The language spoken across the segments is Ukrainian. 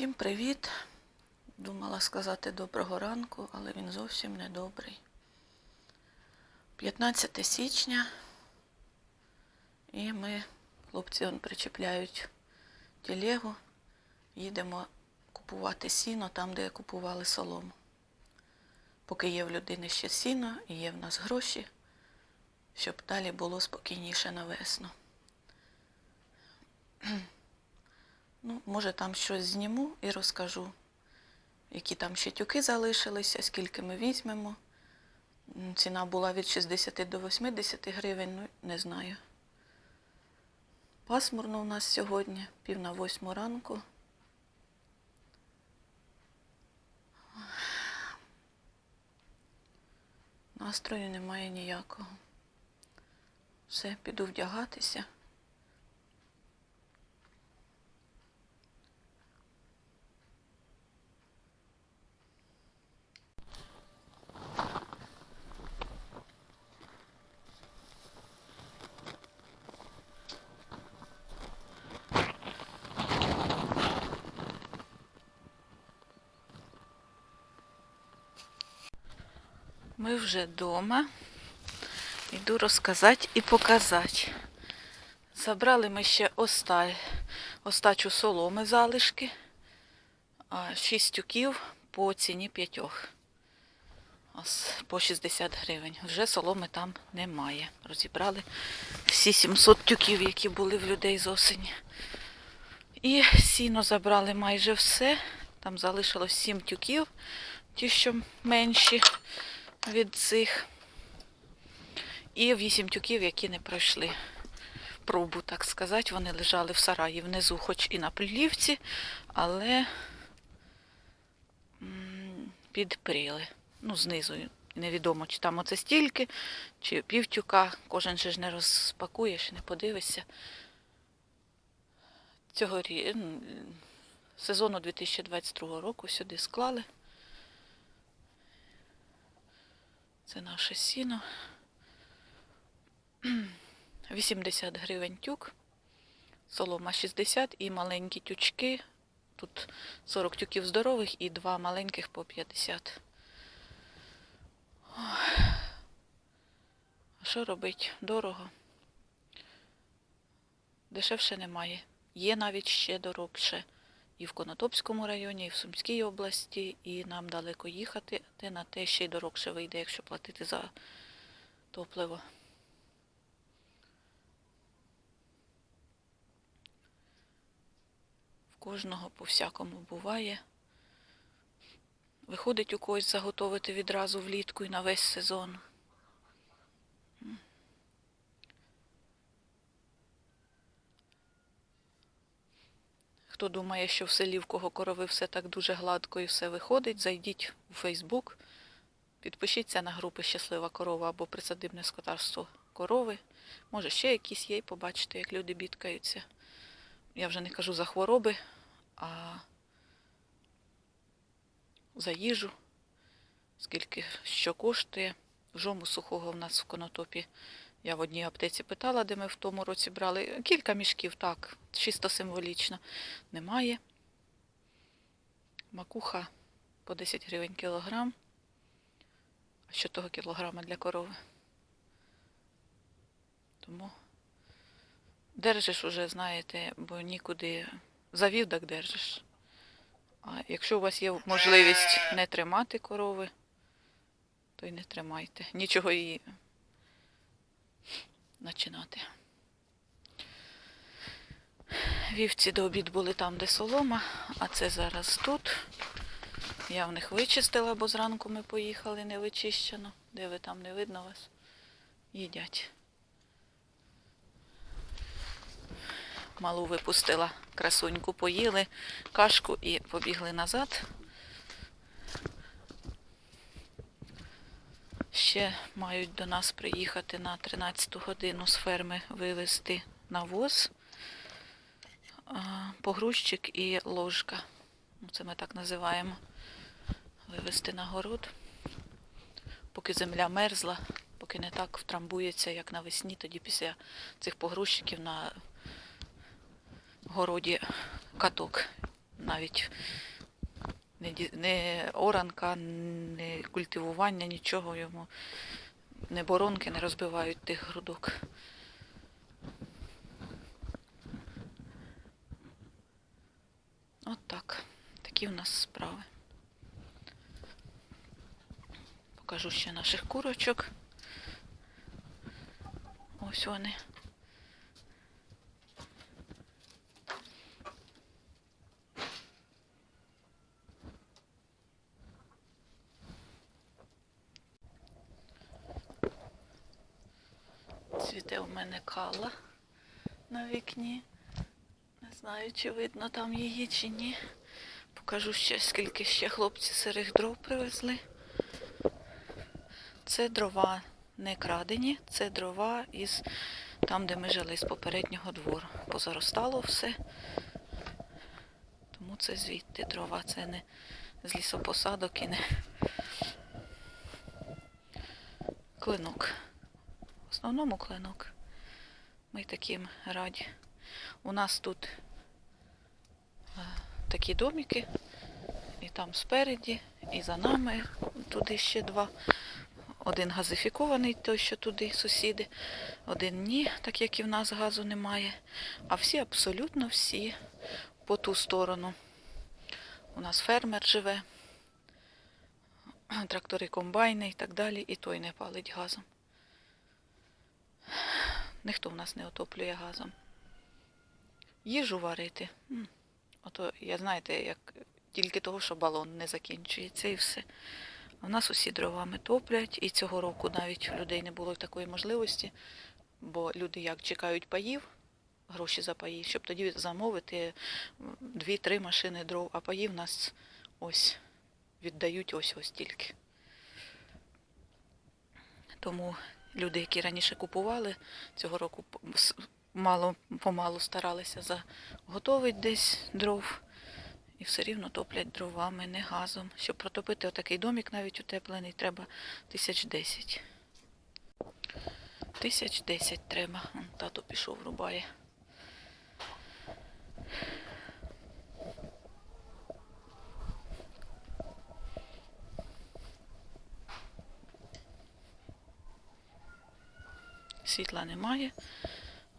Всім привіт! Думала сказати доброго ранку, але він зовсім не добрий. 15 січня, і ми, хлопці, он причепляють телегу, їдемо купувати сіно там, де купували солому. Поки є в людини ще сіно і є в нас гроші, щоб далі було спокійніше на весну. Ну, може, там щось зніму і розкажу, які там ще тюки залишилися, скільки ми візьмемо. Ціна була від 60 до 80 гривень, ну не знаю. Пасмурно у нас сьогодні, пів на восьму ранку. Настрою немає ніякого. Все, піду вдягатися. Ми вже вдома. Йду розказати і показати. Забрали ми ще остачу соломи залишки, шість тюків по ціні п'ятьох. По 60 гривень. Вже соломи там немає. Розібрали всі 700 тюків, які були в людей з осені. І сіно забрали майже все. Там залишилось 7 тюків, ті, що менші від цих. І 8 тюків, які не пройшли пробу, так сказати. Вони лежали в сараї внизу, хоч і на плівці, але підпріли. Ну, знизу. Невідомо, чи там оце стільки, чи півтюка. Кожен же ж не розпакуєш, не подивишся. Цього сезону 2022 року сюди склали. Це наше сіно. 80 гривень тюк, солома 60 і маленькі тючки. Тут 40 тюків здорових і два маленьких по 50. Ой. А що робить? Дорого. Дешевше немає. Є навіть ще дорогше. І в Конотопському районі, і в Сумській області, і нам далеко їхати, де на те ще й дорогше вийде, якщо платити за топливо. В кожного по-всякому буває. Виходить у когось заготовити відразу влітку і на весь сезон. Хто думає, що в селі в кого корови все так дуже гладко і все виходить, зайдіть у Фейсбук, підпишіться на групи Щаслива корова або присадибне скотарство корови. Може, ще якісь є, і побачите, як люди бідкаються. Я вже не кажу за хвороби, а за їжу, скільки що коштує. Жому сухого в нас в конотопі. Я в одній аптеці питала, де ми в тому році брали. Кілька мішків, так, чисто символічно. Немає. Макуха по 10 гривень кілограм. А що того кілограма для корови? Тому держиш уже, знаєте, бо нікуди завів, так держиш. А якщо у вас є можливість не тримати корови, то й не тримайте. Нічого її починати. Вівці до обід були там, де солома, а це зараз тут. Я в них вичистила, бо зранку ми поїхали не вичищено. Де ви там не видно вас? Їдять. Малу випустила красуньку, поїли кашку і побігли назад. Ще мають до нас приїхати на 13 годину з ферми вивезти навоз, а, погрузчик і ложка. Ну, Це ми так називаємо. Вивезти на город. Поки земля мерзла, поки не так втрамбується, як навесні, тоді після цих погрузчиків на городі каток навіть не, оранка, не культивування, нічого йому, не боронки не розбивають тих грудок. От так. Такі в нас справи. Покажу ще наших курочок. Ось вони. Цвіте у мене кала на вікні. Не знаю, чи видно там її, чи ні. Покажу ще, скільки ще хлопці сирих дров привезли. Це дрова не крадені, це дрова із там, де ми жили з попереднього двору. Позаростало все. Тому це звідти дрова, це не з лісопосадок і не клинок. В основному клинок. Ми таким раді. У нас тут е, такі домики, і там спереді, і за нами туди ще два. Один газифікований, той, що туди сусіди, один ні, так як і в нас газу немає. А всі, абсолютно всі по ту сторону. У нас фермер живе, трактори комбайни і так далі, і той не палить газом. Ніхто в нас не отоплює газом. Їжу варити. Ото, я знаєте, як тільки того, що балон не закінчується і все. В нас усі дровами топлять, і цього року навіть у людей не було такої можливості, бо люди як чекають паїв, гроші за паї, щоб тоді замовити дві-три машини дров, а паї в нас ось віддають ось ось тільки. Тому люди, які раніше купували, цього року мало помалу старалися заготовити десь дров. І все рівно топлять дровами, не газом. Щоб протопити отакий домик навіть утеплений, треба тисяч десять. Тисяч десять треба. Тато пішов, рубає. Світла немає.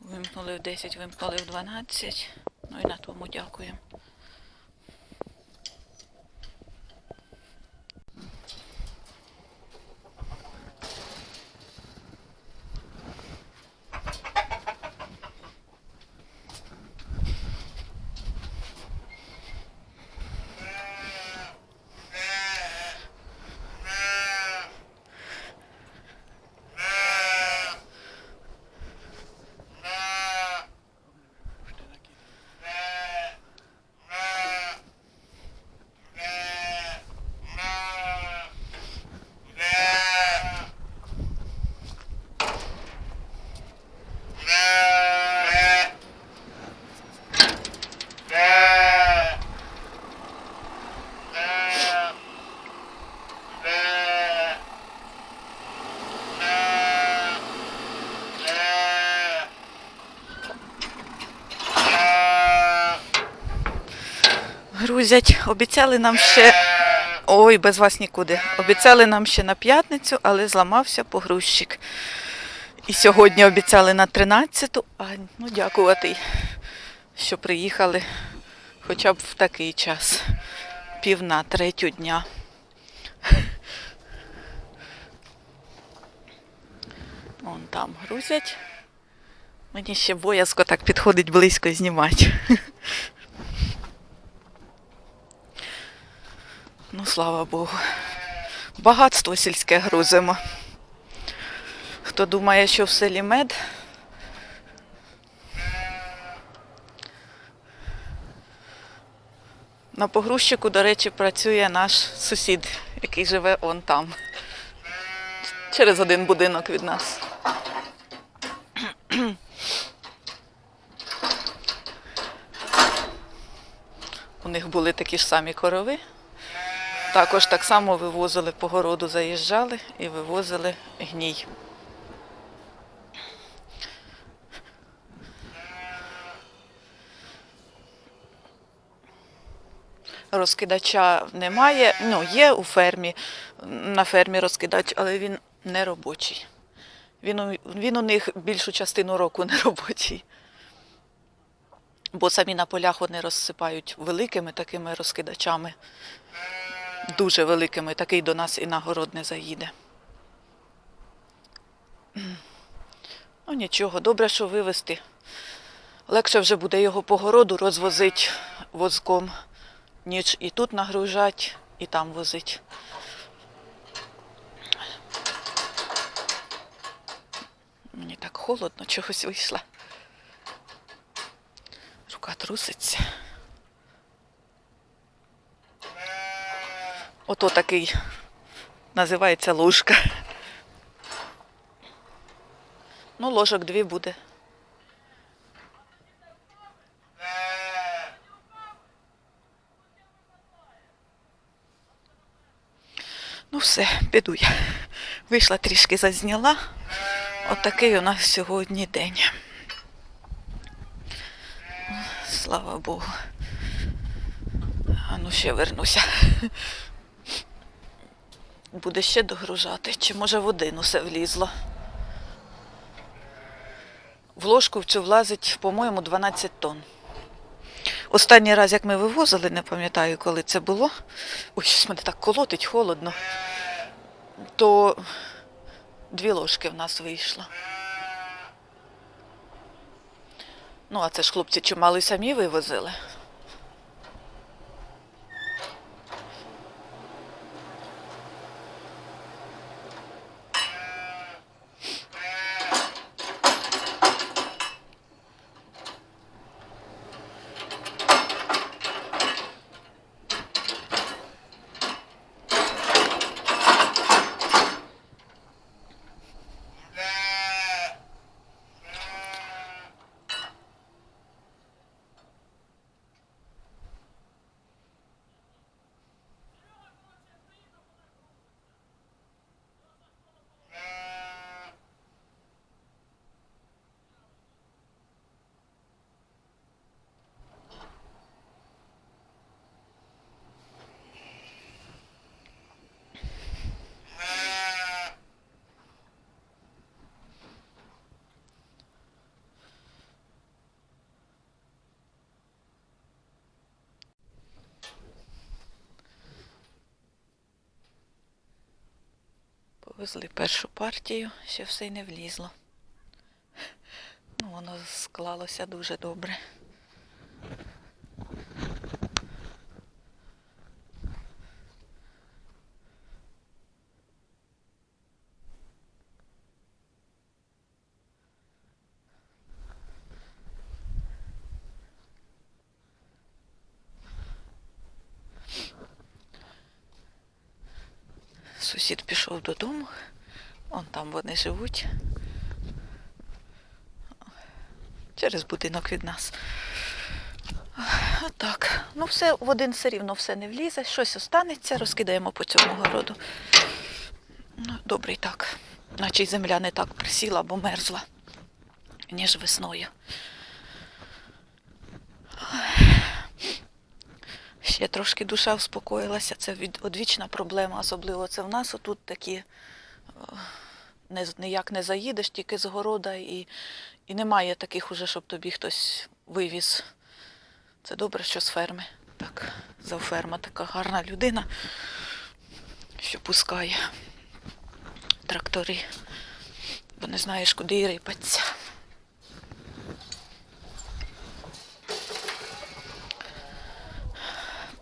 Вимкнули в 10, вимкнули в 12. Ну і на тому дякуємо. Грузять. Обіцяли нам ще. Ой, без вас нікуди. Обіцяли нам ще на п'ятницю, але зламався погрузчик. І сьогодні обіцяли на 13-ту, а ну дякувати, що приїхали хоча б в такий час. Пів на третю дня. Вон там грузять. Мені ще боязко так підходить близько знімати. Ну, слава Богу. Багатство сільське грузимо. Хто думає, що в селі мед. На погрузчику, до речі, працює наш сусід, який живе он там. Через один будинок від нас. У них були такі ж самі корови. Також так само вивозили по городу, заїжджали і вивозили гній. розкидача немає. Ну, є у фермі, на фермі розкидач, але він не робочий. Він у, він у них більшу частину року не робочий. Бо самі на полях вони розсипають великими такими розкидачами, дуже великими, такий до нас і на город не заїде. Ну нічого, добре, що вивезти. Легше вже буде його по городу розвозити возком, ніж і тут нагружати, і там возити. Мені так холодно, чогось вийшла. Рука труситься. Ото такий називається ложка. Ну, ложок дві буде. Ну все, піду я. Вийшла трішки зазняла. Отакий у нас сьогодні день. Слава Богу. А ну ще вернуся. Буде ще догружати, чи може в один усе влізло. В ложку в цю влазить, по-моєму, 12 тонн. Останній раз, як ми вивозили, не пам'ятаю, коли це було. Ой, щось мене так колотить, холодно. То дві ложки в нас вийшло. Ну, а це ж хлопці чимали самі вивозили. Повезли першу партію, ще все й не влізло. Ну, воно склалося дуже добре. Сусід пішов додому. Он там вони живуть. Через будинок від нас. Отак. Ну, все в один все рівно все не влізе, щось останеться, розкидаємо по цьому городу. Ну, добре так. Наче й земля не так присіла, бо мерзла, ніж весною. Ще трошки душа успокоїлася. Це від, одвічна проблема, особливо це в нас. Отут такі е, ніяк не заїдеш, тільки з города, і, і немає таких уже, щоб тобі хтось вивіз. Це добре, що з ферми. Так, завферма така гарна людина, що пускає трактори, бо не знаєш, куди і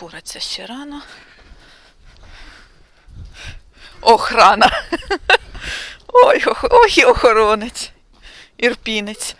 Пораться ще рано. Охрана. Ой, ох- ой, охоронець. Ірпінець.